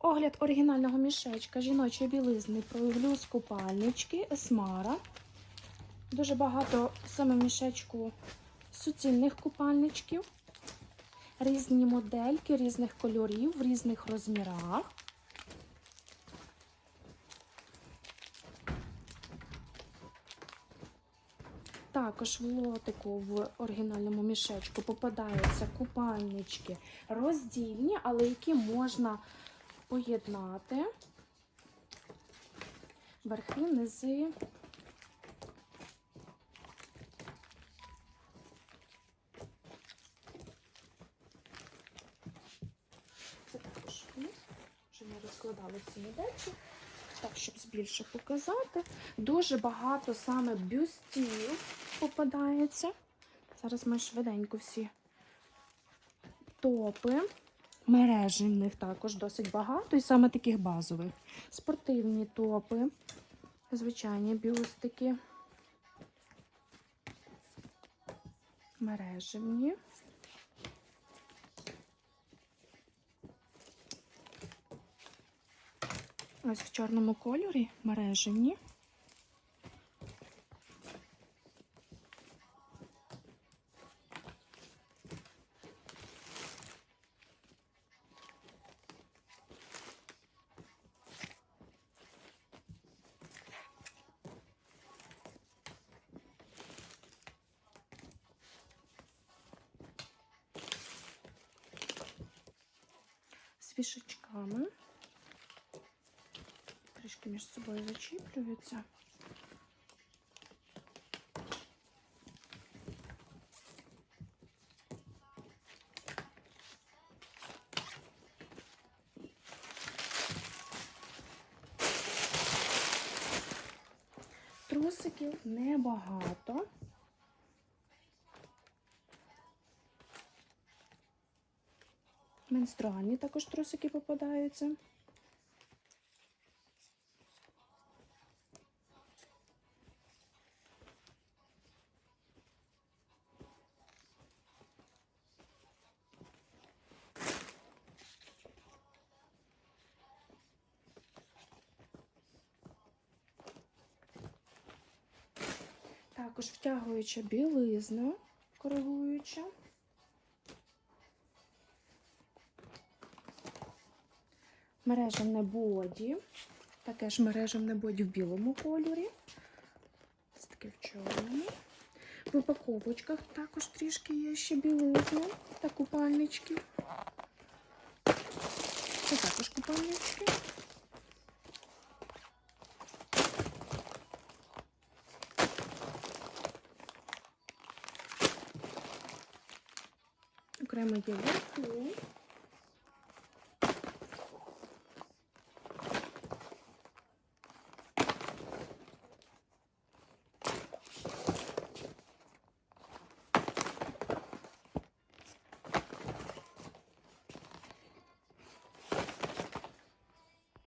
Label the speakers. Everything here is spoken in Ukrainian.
Speaker 1: Огляд оригінального мішечка жіночої білизни проявлюс купальнички Есмара. Дуже багато саме в мішечку суцільних купальничків. Різні модельки різних кольорів, в різних розмірах. Також в лотику в оригінальному мішечку попадаються купальнички роздільні, але які можна поєднати. Верхи, низи. Це також. Вже не розкладали ці модельки. Так, щоб більше показати. Дуже багато саме бюстів попадається. Зараз ми швиденько всі топи. Мережі в них також досить багато, і саме таких базових. Спортивні топи, звичайні бюстики, мережевні. Ось в чорному кольорі мережевні. Фішечками. Трішки між собою зачіплюються. Трусиків небагато. Менструальні також трусики попадаються. Також втягуюча білизна, коригуюча. Мережевне боді. Таке ж мережевне боді в білому кольорі. Ось таке в чорному. В упаковочках також трішки є ще білизна та купальнички. Це також купальнички. Окремо є вверху.